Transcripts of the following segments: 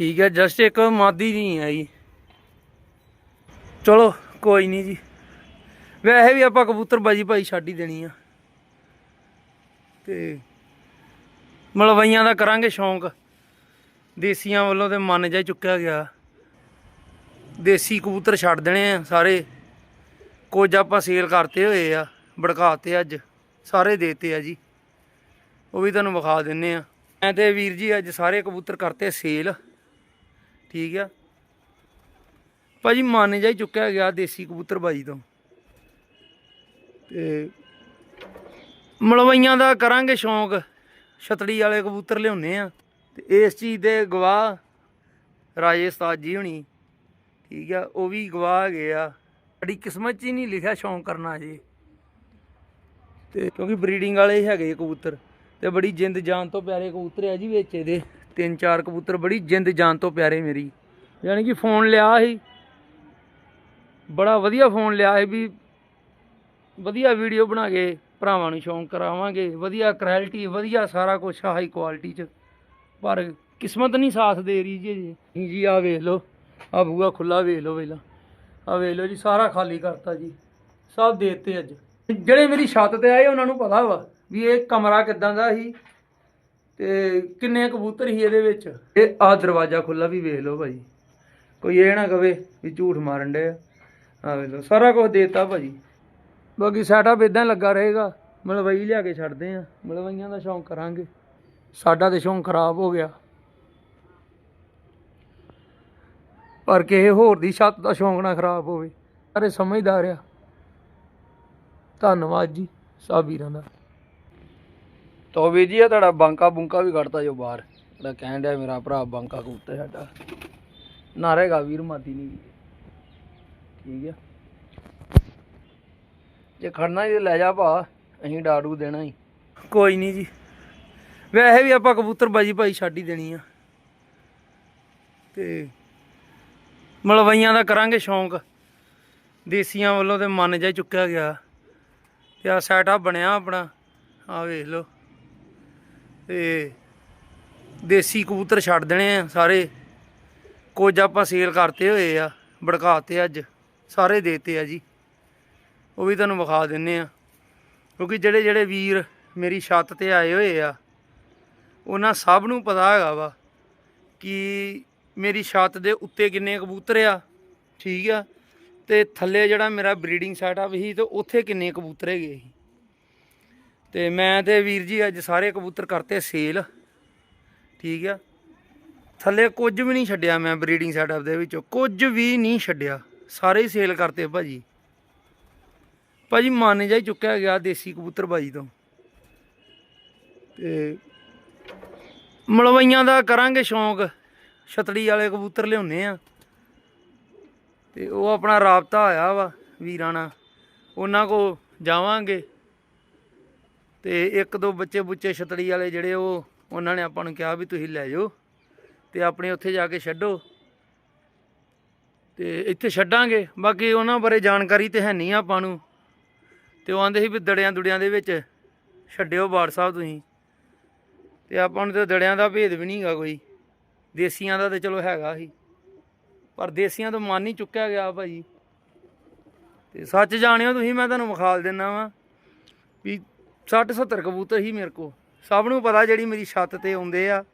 ਠੀਕ ਹੈ ਜਸਟ ਇੱਕ ਮਾਦੀ ਨਹੀਂ ਜੀ। ਚਲੋ, ਕੋਈ ਨਹੀਂ ਜੀ। ਵੈਸੇ ਵੀ ਆਪਾਂ ਕਬੂਤਰ ਬਾਜੀ ਭਾਈ ਛੱਡ ਹੀ ਦੇਣੀ ਆ। ਤੇ ਮਲਵਈਆਂ ਦਾ ਕਰਾਂਗੇ ਸ਼ੌਂਕ। ਦੇਸੀਆਂ ਵੱਲੋਂ ਤੇ ਮਨ ਜਾ ਚੁੱਕਿਆ ਗਿਆ। ਦੇਸੀ ਕਬੂਤਰ ਛੱਡ ਦੇਣੇ ਆ ਸਾਰੇ। ਕੁਝ ਆਪਾਂ ਸੇਲ ਕਰਤੇ ਹੋਏ ਆ, ਭੜਕਾਤੇ ਅੱਜ। ਸਾਰੇ ਦੇਤੇ ਆ ਜੀ। ਉਹ ਵੀ ਤੁਹਾਨੂੰ ਵਿਖਾ ਦਿੰਨੇ ਆ। ਮੈਂ ਤੇ ਵੀਰ ਜੀ ਅੱਜ ਸਾਰੇ ਕਬੂਤਰ ਕਰਤੇ ਸੇਲ ਠੀਕ ਆ। ਭਾਜੀ ਮਨ ਜਾ ਹੀ ਚੁੱਕਿਆ ਗਿਆ ਦੇਸੀ ਕਬੂਤਰ ਬਾਜੀ ਤੋਂ। ਤੇ ਮਲਵਈਆਂ ਦਾ ਕਰਾਂਗੇ ਸ਼ੌਂਕ ਛਤੜੀ ਵਾਲੇ ਕਬੂਤਰ ਲਿਆਉਨੇ ਆ। ਤੇ ਇਸ ਚੀਜ਼ ਦੇ ਗਵਾਹ ਰਾਜੇ ਉਸਤਾਦ ਜੀ ਹੁਣੀ, ਠੀਕ ਆ, ਉਹ ਵੀ ਗਵਾਹ ਹੈਗੇ ਆ। ਸਾਡੀ ਕਿਸਮਤ 'ਚ ਹੀ ਨਹੀਂ ਲਿਖਿਆ ਸ਼ੌਂਕ ਕਰਨਾ ਜੀ ਤੇ ਕਿਉਂਕਿ ਬਰੀਡਿੰਗ ਵਾਲੇ ਹੈਗੇ ਕਬੂਤਰ, ਤੇ ਬੜੀ ਜਿੰਦ ਜਾਨ ਤੋਂ ਪਿਆਰੇ ਕਬੂਤਰ ਆ ਜੀ ਵਿੱਚ ਇਹਦੇ। ਤਿੰਨ ਚਾਰ ਕਬੂਤਰ ਬੜੀ ਜਿੰਦ ਜਾਨ ਤੋਂ ਪਿਆਰੇ ਮੇਰੀ। ਯਾਨੀ ਕਿ ਫੋਨ ਲਿਆ ਸੀ। ਬੜਾ ਵਧੀਆ ਫੋਨ ਲਿਆ ਸੀ ਵੀ ਵਧੀਆ ਵੀਡੀਓ ਬਣਾ ਕੇ ਭਰਾਵਾਂ ਨੂੰ ਸ਼ੌਂਕ ਕਰਾਵਾਂਗੇ। ਵਧੀਆ ਕੁਆਲਿਟੀ ਵਧੀਆ ਸਾਰਾ ਕੁਝ ਹਾਈ ਕੁਆਲਿਟੀ ਚ। ਪਰ ਕਿਸਮਤ ਨਹੀਂ ਸਾਥ ਦੇ ਰਹੀ ਜੀ ਜੀ ਜੀ ਆ ਵੇਖ ਲਓ ਆ ਬੂਆ ਖੁੱਲਾ ਵੇਖ ਲਓ ਵੇਲਾ ਆ ਵੇਖ ਲਓ ਜੀ, ਸਾਰਾ ਖਾਲੀ ਕਰਤਾ ਜੀ। ਸਭ ਦੇ ਦਿੱਤੇ ਅੱਜ। ਜਿਹੜੇ ਮੇਰੀ ਛੱਤ ਤੇ ਆਏ, ਉਹਨਾਂ ਨੂੰ ਪਤਾ ਵਾ ਵੀ ਇਹ ਕਮਰਾ ਕਿਦਾਂ ਦਾ ਸੀ ਤੇ ਕਿੰਨੇ ਕਬੂਤਰ ਸੀ ਇਹਦੇ ਵਿੱਚ? ਇਹ ਆ ਦਰਵਾਜ਼ਾ ਖੁੱਲਾ ਵੀ ਵੇਖ ਲਓ ਭਾਜੀ ਕੋਈ ਇਹ ਨਾ ਕਵੇ ਵੀ ਝੂਠ ਮਾਰਨ ਦੇ ਆ। ਵੇਖ ਲਓ, ਸਾਰਾ ਕੁਝ ਦੇਤਾ ਭਾਜੀ ਬਾਕੀ ਸੈਟਅਪ ਇਦਾਂ ਲੱਗਾ ਰਹੇਗਾ। ਮਲਵਈ ਲਿਆ ਕੇ ਛੱਡਦੇ ਆ। ਮਲਵਈਆਂ ਦਾ ਸ਼ੌਂਕ ਕਰਾਂਗੇ। ਸਾਡਾ ਤੇ ਸ਼ੌਂਕ ਖਰਾਬ ਹੋ ਗਿਆ। ਪਰ ਕਿਸੇ ਹੋਰ ਦੀ ਛੱਤ ਦਾ ਸ਼ੌਂਕ ਨਾ ਖਰਾਬ ਹੋਵੇ। ਸਾਰੇ ਸਮਝਦਾਰ ਆ। ਧੰਨਵਾਦ ਜੀ, ਸਭ ਵੀਰਾਂ ਦਾ। ਤੋ ਵੀ ਜੀ ਆ ਤੁਹਾਡਾ ਬਾਂਕਾ ਬੁੰਕਾ ਵੀ ਕੱਢਤਾ ਜੋ ਬਾਹਰ। ਜਿਹੜਾ ਕਹਿਣ ਡਿਆ ਮੇਰਾ ਭਰਾ ਬਾਂਕਾ ਕਬੂਤਰ ਸਾਡਾ। ਨਾਰੇਗਾ ਵੀਰ, ਮਾਤੀ ਨਹੀਂ। ਠੀਕ ਆ। ਜੇ ਖੜਨਾ ਹੀ ਲੈ ਜਾ ਭਾ, ਅਸੀਂ ਡਾੜੂ ਦੇਣਾ ਹੀ। ਕੋਈ ਨਹੀਂ ਜੀ। ਵੈਸੇ ਵੀ ਆਪਾਂ ਕਬੂਤਰ ਬਾਜੀ ਭਾਈ ਛੱਡ ਹੀ ਦੇਣੀ ਆ। ਤੇ ਮਲਵਈਆਂ ਦਾ ਕਰਾਂਗੇ ਸ਼ੌਂਕ। ਦੇਸੀਆਂ ਵੱਲੋਂ ਤੇ ਮਨ ਜਾ ਚੁੱਕਿਆ ਗਿਆ। ਤੇ ਆ ਸੈਟਅਪ ਬਣਿਆ ਆਪਣਾ। ਆ ਵੇਖ ਲਓ। ਤੇ ਦੇਸੀ ਕਬੂਤਰ ਛੱਡ ਦੇਣੇ ਆ ਸਾਰੇ। ਕੁਝ ਆਪਾਂ ਸੇਲ ਕਰਤੇ ਹੋਏ ਆ, ਭੜਕਾਤੇ ਅੱਜ, ਸਾਰੇ ਦੇਤੇ ਆ ਜੀ। ਉਹ ਵੀ ਤੁਹਾਨੂੰ ਵਿਖਾ ਦਿੰਨੇ ਆ। ਕਿਉਂਕਿ ਜਿਹੜੇ ਜਿਹੜੇ ਵੀਰ ਮੇਰੀ ਛੱਤ ਤੇ ਆਏ ਹੋਏ ਆ, ਉਹਨਾਂ ਸਭ ਨੂੰ ਪਤਾ ਹੈਗਾ ਵਾ ਕਿ ਮੇਰੀ ਛੱਤ ਦੇ ਉੱਤੇ ਕਿੰਨੇ ਕਬੂਤਰ ਆ, ਠੀਕ ਆ? ਤੇ ਥੱਲੇ ਜਿਹੜਾ ਮੇਰਾ ਬਰੀਡਿੰਗ ਸੈਟਅਪ ਸੀ ਤੇ ਉੱਥੇ ਕਿੰਨੇ ਕਬੂਤਰ ਹੈਗੇ ਸੀ। ਤੇ ਮੈਂ ਤੇ ਵੀਰ ਜੀ ਅੱਜ ਸਾਰੇ ਕਬੂਤਰ ਕਰਤੇ ਸੇਲ। ਠੀਕ ਆ? ਥੱਲੇ ਕੁਝ ਵੀ ਨਹੀਂ ਛੱਡਿਆ ਮੈਂ ਬਰੀਡਿੰਗ ਸੈਟਅਪ ਦੇ ਵਿੱਚੋਂ। ਕੁਝ ਵੀ ਨਹੀਂ ਛੱਡਿਆ। ਸਾਰੇ ਹੀ ਸੇਲ ਕਰਤੇ ਭਾਜੀ। ਭਾਜੀ ਮਨ ਜਾ ਹੀ ਚੁੱਕਿਆ ਗਿਆ ਦੇਸੀ ਕਬੂਤਰ ਬਾਜੀ ਤੋਂ। ਤੇ ਮਲਵਈਆਂ ਦਾ ਕਰਾਂਗੇ ਸ਼ੌਂਕ। ਛਤੜੀ ਵਾਲੇ ਕਬੂਤਰ ਲਿਆਉਨੇ ਆ। ਤੇ ਉਹ ਆਪਣਾ ਰਾਬਤਾ ਹੋਇਆ ਵਾ ਵੀਰਾਂ ਨਾਲ। ਉਹਨਾਂ ਕੋ ਜਾਵਾਂਗੇ। ਤੇ ਇੱਕ ਦੋ ਬੱਚੇ ਬੁੱਚੇ ਛਤੜੀ ਵਾਲੇ ਜਿਹੜੇ ਉਹ, ਉਹਨਾਂ ਨੇ ਆਪਾਂ ਨੂੰ ਕਿਹਾ ਵੀ ਤੁਸੀਂ ਲੈ ਜਾਓ ਤੇ ਆਪਣੇ ਉੱਥੇ ਜਾ ਕੇ ਛੱਡੋ। ਤੇ ਇੱਥੇ ਛੱਡਾਂਗੇ। ਬਾਕੀ ਉਹਨਾਂ ਬਾਰੇ ਜਾਣਕਾਰੀ ਤੇ ਹੈ ਨਹੀਂ ਆਪਾਂ ਨੂੰ। ਤੇ ਉਹ ਆਂਦੇ ਸੀ ਵੀ ਦੜਿਆਂ ਦੁੜਿਆਂ ਦੇ ਵਿੱਚ ਛੱਡਿਓ ਬਾੜ ਸਾਹਿਬ ਤੁਸੀਂ। ਤੇ ਆਪਾਂ ਨੂੰ ਤੇ ਦੜਿਆਂ ਦਾ ਭੇਦ ਵੀ ਨਹੀਂਗਾ ਕੋਈ। ਦੇਸੀਆਂ ਦਾ ਤੇ ਚਲੋ ਹੈਗਾ ਸੀ। ਪਰ ਦੇਸੀਆਂ ਤੋਂ ਮਨ ਹੀ ਚੁੱਕਿਆ ਗਿਆ ਭਾਜੀ। ਤੇ ਸੱਚ ਜਾਣਿਓ ਤੁਸੀਂ, ਮੈਂ ਤੁਹਾਨੂੰ ਵਿਖਾਲ ਦਿੰਦਾ ਵਾਂ ਵੀ 60 70 ਕਬੂਤਰ ਹੀ ਮੇਰੇ ਕੋ ਸਭ ਨੂੰ ਪਤਾ ਜਿਹੜੀ ਮੇਰੀ ਛੱਤ ਤੇ ਆਉਂਦੇ ਆ।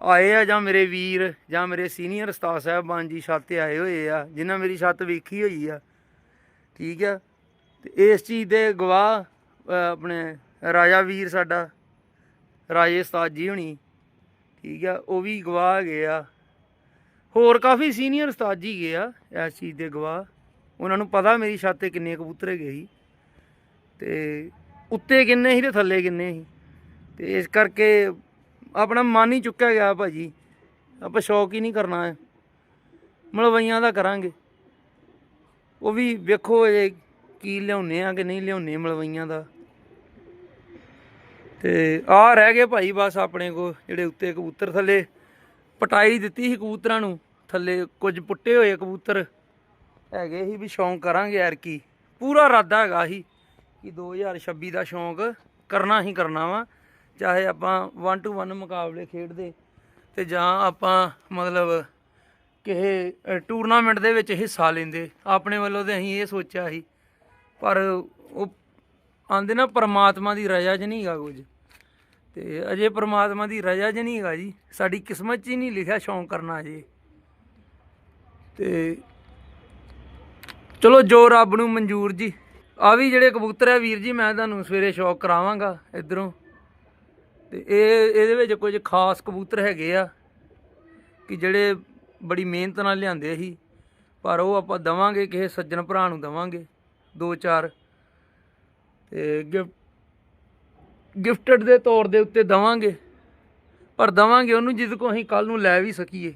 ਆਏ ਆ ਜਾਂ ਮੇਰੇ ਵੀਰ ਜਾਂ ਮੇਰੇ ਸੀਨੀਅਰ ਉਸਤਾਦ ਸਾਹਿਬਾਨ ਜੀ ਛੱਤ ਤੇ ਆਏ ਹੋਏ ਆ, ਜਿਨ੍ਹਾਂ ਮੇਰੀ ਛੱਤ ਵੇਖੀ ਹੋਈ ਆ। ਠੀਕ ਆ? ਤੇ ਇਸ ਚੀਜ਼ ਦੇ ਗਵਾਹ ਆਪਣੇ ਰਾਜਾ ਵੀਰ ਸਾਡਾ, ਰਾਜੇ ਉਸਤਾਦ ਜੀ ਹੁਣੀ। ਠੀਕ ਆ? ਉਹ ਵੀ ਗਵਾਹ ਹੈਗੇ ਆ। ਹੋਰ ਕਾਫੀ ਸੀਨੀਅਰ ਉਸਤਾਦ ਜੀ ਗਏ ਆ ਇਸ ਚੀਜ਼ ਦੇ ਗਵਾਹ। ਉਹਨਾਂ ਨੂੰ ਪਤਾ ਮੇਰੀ ਛੱਤ ਤੇ ਕਿੰਨੇ ਕਬੂਤਰ ਹੈਗੇ ਸੀ। ਤੇ ਉੱਤੇ ਕਿੰਨੇ ਸੀ ਤੇ ਥੱਲੇ ਕਿੰਨੇ ਸੀ। ਤੇ ਇਸ ਕਰਕੇ ਆਪਣਾ ਮਨ ਹੀ ਚੁੱਕਿਆ ਗਿਆ ਭਾਜੀ। ਆਪਾਂ ਸ਼ੌਕ ਹੀ ਨਹੀਂ ਕਰਨਾ। ਹੈ ਮਲਵਈਆਂ ਦਾ ਕਰਾਂਗੇ। ਉਹ ਵੀ ਵੇਖੋ ਇਹ ਕੀ ਲਿਆਉਨੇ ਆ ਕਿ ਨਹੀਂ ਲਿਆਉਨੇ ਮਲਵਈਆਂ ਦਾ। ਤੇ ਆ ਰਹਿ ਗਏ ਭਾਈ ਬਸ ਆਪਣੇ ਕੋ ਜਿਹੜੇ ਉੱਤੇ ਕਬੂਤਰ ਥੱਲੇ। ਪਟਾਈ ਦਿੱਤੀ ਸੀ ਕਬੂਤਰਾਂ ਨੂੰ। ਥੱਲੇ ਕੁਝ ਪੁੱਟੇ ਹੋਏ ਕਬੂਤਰ। ਹੈਗੇ ਸੀ ਵੀ ਸ਼ੌਂਕ ਕਰਾਂਗੇ ਯਾਰ ਕੀ ਪੂਰਾ ਇਰਾਦਾ ਹੈਗਾ ਸੀ। ਕਿ 2026 ਦਾ ਸ਼ੌਂਕ ਕਰਨਾ ਹੀ ਕਰਨਾ ਵਾ, ਚਾਹੇ ਆਪਾਂ 1 ਟੂ 1 ਮੁਕਾਬਲੇ ਖੇਡਦੇ ਤੇ ਜਾਂ ਆਪਾਂ ਮਤਲਬ ਕਿਸੇ ਟੂਰਨਾਮੈਂਟ ਦੇ ਵਿੱਚ ਹਿੱਸਾ ਲੈਂਦੇ। ਆਪਣੇ ਵੱਲੋਂ ਤੇ ਅਸੀਂ ਇਹ ਸੋਚਿਆ ਸੀ, ਪਰ ਉਹ ਆਂਦੇ ਨਾ ਪਰਮਾਤਮਾ ਦੀ ਰਜ਼ਾ 'ਚ ਨਹੀਂ ਹੈਗਾ ਕੁਝ। ਤੇ ਅਜੇ ਪਰਮਾਤਮਾ ਦੀ ਰਜ਼ਾ 'ਚ ਨਹੀਂ ਹੈਗਾ ਜੀ। ਸਾਡੀ ਕਿਸਮਤ 'ਚ ਹੀ ਨਹੀਂ ਲਿਖਿਆ ਸ਼ੌਂਕ ਕਰਨਾ ਅਜੇ। ਤੇ ਚਲੋ ਜੋ ਰੱਬ ਨੂੰ ਮਨਜ਼ੂਰ ਜੀ। ਆ ਵੀ ਜਿਹੜੇ ਕਬੂਤਰ ਆ ਵੀਰ ਜੀ, ਮੈਂ ਤੁਹਾਨੂੰ ਸਵੇਰੇ ਸ਼ੌਕ ਕਰਾਵਾਂਗਾ ਇਧਰੋਂ। ਤੇ ਇਹ, ਇਹਦੇ ਵਿੱਚ ਕੁਝ ਖਾਸ ਕਬੂਤਰ ਹੈਗੇ ਆ ਕਿ ਜਿਹੜੇ ਬੜੀ ਮਿਹਨਤ ਨਾਲ ਲਿਆਂਦੇ ਸੀ, ਪਰ ਉਹ ਆਪਾਂ ਦਵਾਂਗੇ, ਕਿਸੇ ਸੱਜਣ ਭਰਾ ਨੂੰ ਦਵਾਂਗੇ, ਦੋ ਚਾਰ। ਤੇ ਗਿਫਟ ਗਿਫਟਡ ਦੇ ਤੌਰ ਦੇ ਉੱਤੇ ਦਵਾਂਗੇ। ਪਰ ਦਵਾਂਗੇ ਉਹਨੂੰ ਜਿੱਦ ਕੋ ਅਸੀਂ ਕੱਲ ਨੂੰ ਲੈ ਵੀ ਸਕੀਏ।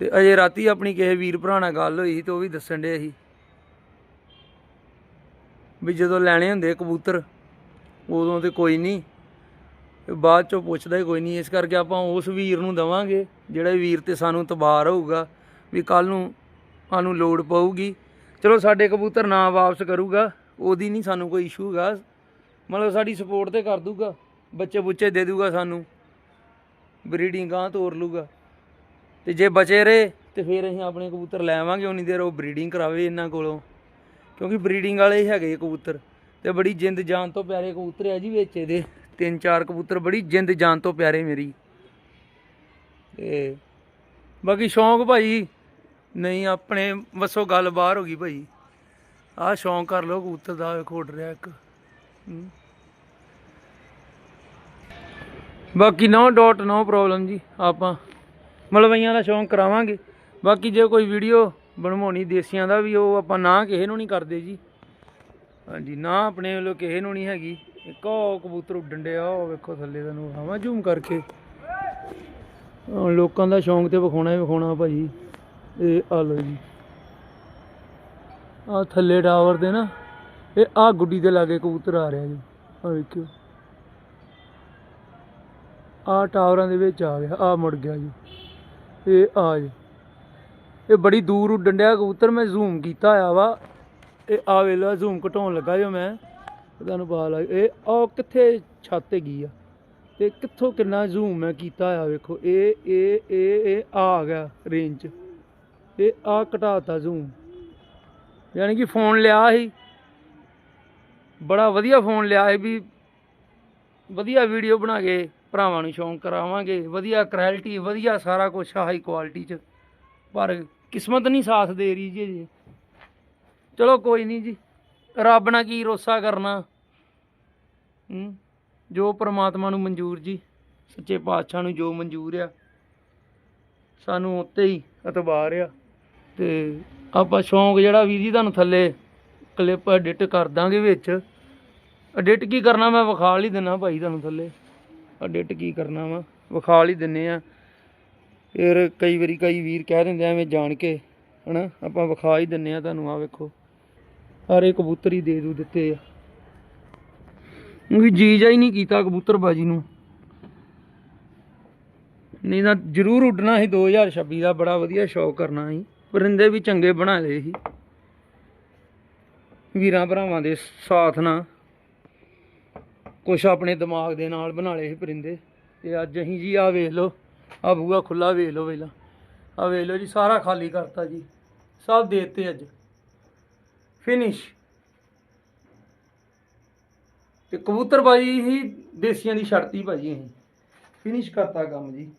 ਤੇ ਅਜੇ ਰਾਤੀ ਆਪਣੀ ਕਿਸੇ ਵੀਰ ਭਰਾ ਨਾਲ ਗੱਲ ਹੋਈ ਸੀ ਤੇ ਉਹ ਵੀ ਦੱਸਣ ਦੇ ਸੀ ਵੀ ਜਦੋਂ ਲੈਣੇ ਹੁੰਦੇ ਕਬੂਤਰ, ਉਦੋਂ ਤੇ ਕੋਈ ਨਹੀਂ। ਬਾਅਦ ਚੋਂ ਪੁੱਛਦਾ ਹੀ ਕੋਈ ਨਹੀਂ। ਇਸ ਕਰਕੇ ਆਪਾਂ ਉਸ ਵੀਰ ਨੂੰ ਦਵਾਂਗੇ, ਜਿਹੜਾ ਵੀਰ ਤੇ ਸਾਨੂੰ ਤਬਾਰ ਹੋਊਗਾ ਵੀ ਕੱਲ ਨੂੰ ਸਾਨੂੰ ਲੋੜ ਪਊਗੀ। ਚਲੋ, ਸਾਡੇ ਕਬੂਤਰ ਨਾ ਵਾਪਸ ਕਰੂਗਾ, ਉਹਦੀ ਨਹੀਂ ਸਾਨੂੰ ਕੋਈ ਇਸ਼ੂ ਹੈਗਾ। ਮਤਲਬ ਸਾਡੀ ਸਪੋਰਟ ਤੇ ਕਰ ਦੂਗਾ, ਬੱਚੇ ਬੁੱਚੇ ਦੇ ਦੂਗਾ ਸਾਨੂੰ ਬਰੀਡਿੰਗ ਗਾਂ ਤੋਰ ਲੂਗਾ। ਤੇ ਜੇ ਬਚੇ ਰਹੇ, ਤੇ ਫਿਰ ਅਸੀਂ ਆਪਣੇ ਕਬੂਤਰ ਲੈ ਆਵਾਂਗੇ, ਉਨੀ ਦੇਰ ਉਹ ਬਰੀਡਿੰਗ ਕਰਾਵੇ ਇਹਨਾਂ ਕੋਲੋਂ। ਕਿਉਂਕਿ ਬਰੀਡਿੰਗ ਵਾਲੇ ਹੀ ਹੈਗੇ ਕਬੂਤਰ। ਤੇ ਬੜੀ ਜਿੰਦ ਜਾਨ ਤੋਂ ਪਿਆਰੇ ਕਬੂਤਰ ਆ ਜੀ ਵਿੱਚ ਇਹਦੇ। ਤਿੰਨ ਚਾਰ ਕਬੂਤਰ ਬੜੀ ਜਿੰਦ ਜਾਨ ਤੋਂ ਪਿਆਰੇ ਮੇਰੀ। ਤੇ ਬਾਕੀ ਸ਼ੌਂਕ ਭਾਈ, ਨਹੀਂ ਆਪਣੇ ਵੱਸੋਂ ਗੱਲ ਬਾਹਰ ਹੋ ਗਈ ਭਾਈ। ਆਹ ਸ਼ੌਂਕ ਕਰ ਲੋ ਕਬੂਤਰ ਦਾ, ਵੇਖੋ ਉੱਡ ਰਿਹਾ ਇੱਕ। ਬਾਕੀ ਨੋ ਡਾਟ ਨੋ ਪ੍ਰੋਬਲਮ ਜੀ ਆਪਾਂ। ਮਲਵਈਆਂ ਦਾ ਸ਼ੌਂਕ ਕਰਾਵਾਂਗੇ। ਬਾਕੀ ਜੇ ਕੋਈ ਵੀਡੀਓ ਬਣਵਾਉਣੀ, ਦੇਸੀਆਂ ਦਾ ਵੀ ਉਹ ਆਪਾਂ ਨਾ ਕਿਸੇ ਨੂੰ ਨਹੀਂ ਕਰਦੇ ਜੀ। ਹਾਂਜੀ, ਨਾ ਆਪਣੇ ਵੱਲੋਂ ਕਿਸੇ ਨੂੰ ਨਹੀਂ ਹੈਗੀ। ਇੱਕ ਉਹ ਕਬੂਤਰ ਉੱਡਣ ਡਿਆ, ਉਹ ਵੇਖੋ ਥੱਲੇ ਤੁਹਾਨੂੰ ਹਵਾ ਜ਼ੂਮ ਕਰਕੇ। ਲੋਕਾਂ ਦਾ ਸ਼ੌਂਕ ਤੇ ਵਿਖਾਉਣਾ ਹੀ ਵਿਖਾਉਣਾ ਭਾਜੀ। ਇਹ ਆ ਲਓ ਜੀ। ਆ ਥੱਲੇ ਟਾਵਰ ਦੇ ਨਾ, ਇਹ ਆ ਗੁੱਡੀ ਦੇ ਲਾਗੇ ਕਬੂਤਰ ਆ ਰਿਹਾ ਜੀ। ਆ ਵੇਖਿਓ। ਆ ਟਾਵਰਾਂ ਦੇ ਵਿੱਚ ਆ ਗਿਆ, ਆ ਮੁੜ ਗਿਆ ਜੀ। ਇਹ ਆ ਜੀ। ਇਹ ਬੜੀ ਦੂਰ ਉੱਡਣ ਡਿਆ ਕਬੂਤਰ ਮੈਂ ਜ਼ੂਮ ਕੀਤਾ ਹੋਇਆ ਵਾ। ਇਹ ਆ ਵੇਲਾ ਜ਼ੂਮ ਘਟਾਉਣ ਲੱਗਾ ਜੋ ਮੈਂ। ਤੇ ਤੁਹਾਨੂੰ ਪਤਾ ਲੱਗ, ਇਹ ਆ ਕਿੱਥੇ ਛੱਤ ਤੇ ਗਈ ਆ। ਤੇ ਕਿੱਥੋਂ ਕਿੰਨਾ ਜ਼ੂਮ ਮੈਂ ਕੀਤਾ ਹੋਇਆ ਵੇਖੋ। ਇਹ ਇਹ ਇਹ ਇਹ ਆ ਆ ਗਿਆ ਰੇਂਜ 'ਚ ਇਹ ਆ ਘਟਾਤਾ ਜ਼ੂਮ ਯਾਨੀ ਕਿ ਫੋਨ ਲਿਆ ਸੀ। ਬੜਾ ਵਧੀਆ ਫੋਨ ਲਿਆ ਸੀ ਵੀ ਵਧੀਆ ਵੀਡੀਓ ਬਣਾ ਕੇ ਭਰਾਵਾਂ ਨੂੰ ਸ਼ੌਂਕ ਕਰਾਵਾਂਗੇ। ਵਧੀਆ ਕੁਆਲਿਟੀ ਵਧੀਆ ਸਾਰਾ ਕੁਝ ਹਾਈ ਕੁਆਲਿਟੀ ਚ। ਪਰ ਕਿਸਮਤ ਨਹੀਂ ਸਾਥ ਦੇ ਰਹੀ ਜੀ ਜੀ ਚਲੋ ਕੋਈ ਨਹੀਂ ਜੀ, ਰੱਬ ਨਾਲ ਕੀ ਰੋਸਾ ਕਰਨਾ। ਜੋ ਪ੍ਰਮਾਤਮਾ ਨੂੰ ਮਨਜ਼ੂਰ ਜੀ, ਸੱਚੇ ਪਾਤਸ਼ਾਹ ਨੂੰ ਜੋ ਮਨਜ਼ੂਰ ਆ, ਸਾਨੂੰ ਉੱਤੇ ਹੀ ਇਤਬਾਰ ਆ। ਤੇ ਆਪਾਂ ਸ਼ੌਂਕ ਜਿਹੜਾ ਵੀਰ ਜੀ ਤੁਹਾਨੂੰ ਥੱਲੇ ਕਲਿੱਪ ਐਡਿਟ ਕਰ ਦਾਂਗੇ ਵਿੱਚ। ਐਡਿਟ ਕੀ ਕਰਨਾ ਮੈਂ ਵਿਖਾਲ ਹੀ ਦਿੰਨਾ ਭਾਈ ਤੁਹਾਨੂੰ ਥੱਲੇ। ਐਡਿਟ ਕੀ ਕਰਨਾ ਵਾ, ਵਿਖਾਲ ਹੀ ਦਿੰਨੇ ਆ। ਫਿਰ ਕਈ ਵਾਰੀ ਕਈ ਵੀਰ ਕਹਿ ਦਿੰਦੇ ਐਵੇਂ ਜਾਣ ਕੇ, ਹਨਾ, ਆਪਾਂ ਵਿਖਾ ਹੀ ਦਿੰਨੇ ਆ ਤੁਹਾਨੂੰ ਆ ਵੇਖੋ। ਸਾਰੇ ਕਬੂਤਰ ਹੀ ਦੇ ਦੂ ਦਿੱਤੇ ਆ। ਵੀ ਜੀ ਜਾ ਹੀ ਨਹੀਂ ਕੀਤਾ ਕਬੂਤਰ ਬਾਜ਼ੀ ਨੂੰ। ਨਹੀਂ ਤਾਂ ਜ਼ਰੂਰ ਉੱਡਣਾ ਸੀ 2026 ਦਾ ਬੜਾ ਵਧੀਆ ਸ਼ੌਕ ਕਰਨਾ ਸੀ ਪਰਿੰਦੇ ਵੀ ਚੰਗੇ ਬਣਾ ਲਏ ਸੀ। ਵੀਰਾਂ ਭਰਾਵਾਂ ਦੇ ਸਾਥ ਨਾਲ ਕੁਛ ਆਪਣੇ ਦਿਮਾਗ ਦੇ ਨਾਲ ਬਣਾ ਲਏ ਸੀ ਪਰਿੰਦੇ। ਤੇ ਅੱਜ ਅਸੀਂ ਜੀ ਆ ਵੇਖ ਲਓ ਆ ਬੂਆ ਖੁੱਲਾ ਵੇਖ ਲਓ ਵੇਲਾ ਆ ਵੇਖ ਲਓ ਜੀ, ਸਾਰਾ ਖਾਲੀ ਕਰਤਾ ਜੀ। ਸਭ ਦੇਤੇ ਅੱਜ। ਫਿਨਿਸ਼ ਤੇ ਕਬੂਤਰਬਾਜੀ ਹੀ ਦੇਸੀਆਂ ਦੀ ਛੜਤੀ ਭਾਜੀ ਅਸੀਂ। ਫਿਨਿਸ਼ ਕਰਤਾ ਕੰਮ ਜੀ।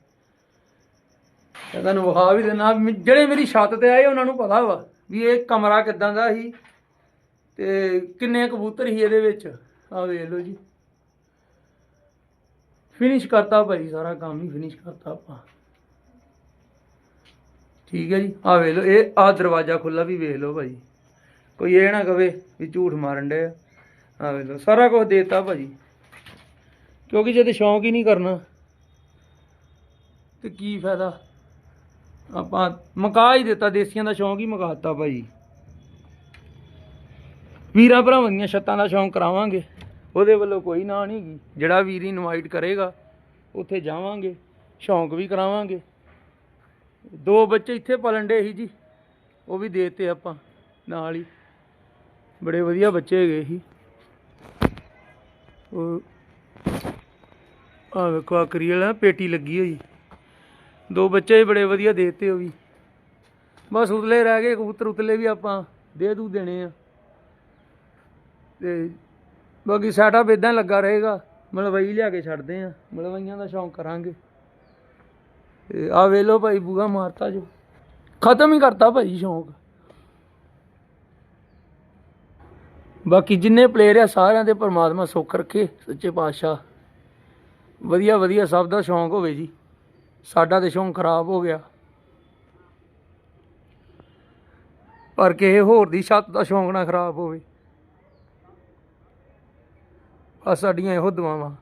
ਮੈਂ ਤੁਹਾਨੂੰ ਵਿਖਾ ਵੀ ਦੇਣਾ ਜਿਹੜੇ ਮੇਰੀ ਛੱਤ ਤੇ ਆਏ, ਉਹਨਾਂ ਨੂੰ ਪਤਾ ਵਾ ਵੀ ਇਹ ਕਮਰਾ ਕਿਦਾਂ ਦਾ ਸੀ ਤੇ ਕਿੰਨੇ ਕਬੂਤਰ ਸੀ ਇਹਦੇ ਵਿੱਚ। ਆ ਵੇਖ ਲਓ ਜੀ। ਫਿਨਿਸ਼ ਕਰਤਾ ਭਾਈ ਸਾਰਾ ਕੰਮ ਹੀ ਫਿਨਿਸ਼ ਕਰਤਾ ਆਪਾਂ। ਠੀਕ ਹੈ ਜੀ ਆ ਵੇਖ ਲਓ, ਇਹ ਆ ਦਰਵਾਜ਼ਾ ਖੁੱਲਾ ਵੀ ਵੇਖ ਲਓ ਭਾਈ ਕੋਈ ਇਹ ਨਾ ਕਵੇ ਵੀ ਝੂਠ ਮਾਰਨ ਡੇ ਆ। ਵੇਖ ਲਓ, ਸਾਰਾ ਕੁਝ ਦੇਤਾ ਭਾਜੀ। ਕਿਉਂਕਿ ਜਦ ਤੇ ਸ਼ੌਂਕ ਹੀ ਨਹੀਂ ਕਰਨਾ। ਤੇ ਕੀ ਫਾਇਦਾ? ਆਪਾਂ ਮਕਾ ਹੀ ਦਿੱਤਾ, ਦੇਸੀਆਂ ਦਾ ਸ਼ੌਂਕ ਹੀ ਮਕਾਤਾ ਭਾਈ ਵੀਰਾਂ ਭਰਾਵਾਂ ਦੀਆਂ ਛੱਤਾਂ ਦਾ ਸ਼ੌਂਕ ਕਰਾਵਾਂਗੇ। ਉਹਦੇ ਵੱਲੋਂ ਕੋਈ ਨਾ ਨਹੀਂ ਗੀ। ਜਿਹੜਾ ਵੀਰ ਇਨਵਾਈਟ ਕਰੇਗਾ, ਉੱਥੇ ਜਾਵਾਂਗੇ, ਸ਼ੌਂਕ ਵੀ ਕਰਾਵਾਂਗੇ। ਦੋ ਬੱਚੇ ਇੱਥੇ ਪਲਣ ਡੇ ਸੀ ਜੀ, ਉਹ ਵੀ ਦੇਤੇ ਆਪਾਂ, ਨਾਲ ਹੀ। ਬੜੇ ਵਧੀਆ ਬੱਚੇ ਹੈਗੇ ਸੀ। ਉਹ ਆ ਵੇਖੋ ਆਕਰੀ ਵਾਲਾ ਪੇਟੀ ਲੱਗੀ ਹੋਈ। ਦੋ ਬੱਚੇ ਵੀ ਬੜੇ ਵਧੀਆ ਦੇਤੇ ਉਹ ਵੀ। ਬਸ ਉਤਲੇ ਰਹਿ ਗਏ, ਕਬੂਤਰ ਉਤਲੇ ਵੀ ਆਪਾਂ ਦੇ ਦੂ ਦੇਣੇ ਆ। ਤੇ ਬਾਕੀ ਸੈਟਅਪ ਇਦਾਂ ਲੱਗਾ ਰਹੇਗਾ। ਮਲਵਈ ਲਿਆ ਕੇ ਛੱਡਦੇ ਆ ਮਲਵਈਆਂ ਦਾ ਸ਼ੌਂਕ ਕਰਾਂਗੇ। ਤੇ ਆ ਵੇਲੋ ਭਾਈ ਬੂਗਾ ਮਾਰਤਾ ਜੋ। ਖਤਮ ਹੀ ਕਰਤਾ ਭਾਈ ਸ਼ੌਂਕ। ਬਾਕੀ ਜਿੰਨੇ ਪਲੇਅਰ ਆ, ਸਾਰਿਆਂ ਦੇ ਪਰਮਾਤਮਾ ਸੁੱਖ ਰੱਖੇ, ਸੱਚੇ ਪਾਤਸ਼ਾਹ। ਵਧੀਆ ਵਧੀਆ ਸਭ ਦਾ ਸ਼ੌਂਕ ਹੋਵੇ ਜੀ। ਸਾਡਾ ਤੇ ਸ਼ੌਂਕ ਖਰਾਬ ਹੋ ਗਿਆ। ਪਰ ਕਿਸੇ ਹੋਰ ਦੀ ਛੱਤ ਦਾ ਸ਼ੌਂਕ ਨਾ ਖਰਾਬ ਹੋਵੇ। ਆ ਸਾਡੀਆਂ ਇਹੋ ਦੁਆਵਾਂ।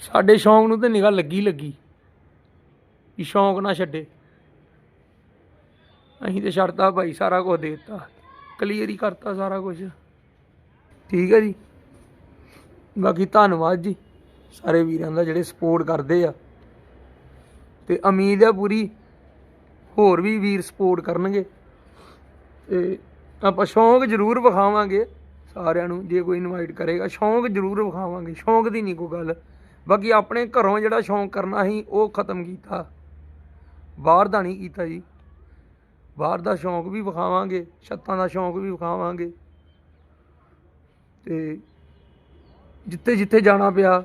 ਸਾਡੇ ਸ਼ੌਂਕ ਨੂੰ ਤੇ ਨਿਗਾਹ ਲੱਗੀ ਲੱਗੀ। ਕਿ ਸ਼ੌਂਕ ਨਾ ਛੱਡੇ। ਅਸੀਂ ਤੇ ਛੱਡਤਾ ਭਾਈ, ਸਾਰਾ ਕੁਝ ਦੇਤਾ। ਕਲੀਅਰ ਹੀ ਕਰਤਾ ਸਾਰਾ ਕੁਝ ਠੀਕ ਹੈ ਜੀ। ਬਾਕੀ ਧੰਨਵਾਦ ਜੀ ਸਾਰੇ ਵੀਰਾਂ ਦਾ ਜਿਹੜੇ ਸਪੋਰਟ ਕਰਦੇ ਆ। ਤੇ ਉਮੀਦ ਹੈ ਪੂਰੀ ਹੋਰ ਵੀ ਵੀਰ ਸਪੋਰਟ ਕਰਨਗੇ। ਤੇ ਆਪਾਂ ਸ਼ੌਂਕ ਜ਼ਰੂਰ ਵਿਖਾਵਾਂਗੇ। ਸਾਰਿਆਂ ਨੂੰ ਜੇ ਕੋਈ ਇਨਵਾਈਟ ਕਰੇਗਾ, ਸ਼ੌਂਕ ਜ਼ਰੂਰ ਵਿਖਾਵਾਂਗੇ, ਸ਼ੌਂਕ ਦੀ ਨਹੀਂ ਕੋਈ ਗੱਲ। ਬਾਕੀ ਆਪਣੇ ਘਰੋਂ ਜਿਹੜਾ ਸ਼ੌਂਕ ਕਰਨਾ ਸੀ, ਉਹ ਖਤਮ ਕੀਤਾ। ਬਾਹਰ ਦਾ ਨਹੀਂ ਕੀਤਾ ਜੀ। ਬਾਹਰ ਦਾ ਸ਼ੌਂਕ ਵੀ ਵਿਖਾਵਾਂਗੇ, ਛੱਤਾਂ ਦਾ ਸ਼ੌਂਕ ਵੀ ਵਿਖਾਵਾਂਗੇ। ਤੇ ਜਿੱਥੇ ਜਿੱਥੇ ਜਾਣਾ ਪਿਆ,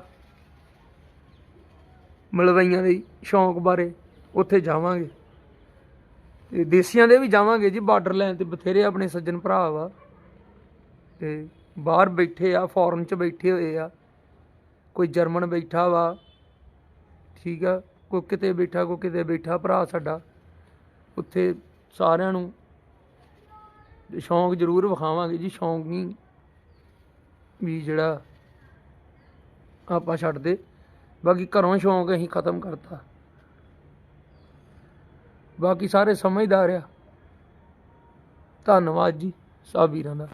ਮਲਵਈਆਂ ਦੇ ਸ਼ੌਂਕ ਬਾਰੇ, ਉੱਥੇ ਜਾਵਾਂਗੇ। ਤੇ ਦੇਸੀਆਂ ਦੇ ਵੀ ਜਾਵਾਂਗੇ ਜੀ ਬਾਰਡਰ ਲਾਈਨ ਤੇ ਬਥੇਰੇ ਆਪਣੇ ਸੱਜਣ ਭਰਾ ਵਾ। ਤੇ ਬਾਹਰ ਬੈਠੇ ਆ ਫੋਰਨ ਚ ਬੈਠੇ ਹੋਏ ਆ। ਕੋਈ ਜਰਮਨ ਬੈਠਾ ਵਾ, ਠੀਕ ਆ, ਕੋਈ ਕਿਤੇ ਬੈਠਾ, ਕੋਈ ਕਿਤੇ ਬੈਠਾ ਭਰਾ ਸਾਡਾ। ਉੱਥੇ ਸਾਰਿਆਂ ਨੂੰ ਸ਼ੌਂਕ ਜ਼ਰੂਰ ਵਿਖਾਵਾਂਗੇ ਜੀ, ਸ਼ੌਂਕ ਨਹੀਂ ਵੀ ਜਿਹੜਾ ਆਪਾਂ ਛੱਡਦੇ। ਬਾਕੀ ਘਰੋਂ ਸ਼ੌਂਕ ਅਸੀਂ ਖਤਮ ਕਰਤਾ। ਬਾਕੀ ਸਾਰੇ ਸਮਝਦਾਰ ਆ। ਧੰਨਵਾਦ ਜੀ ਸਭ ਵੀਰਾਂ ਦਾ।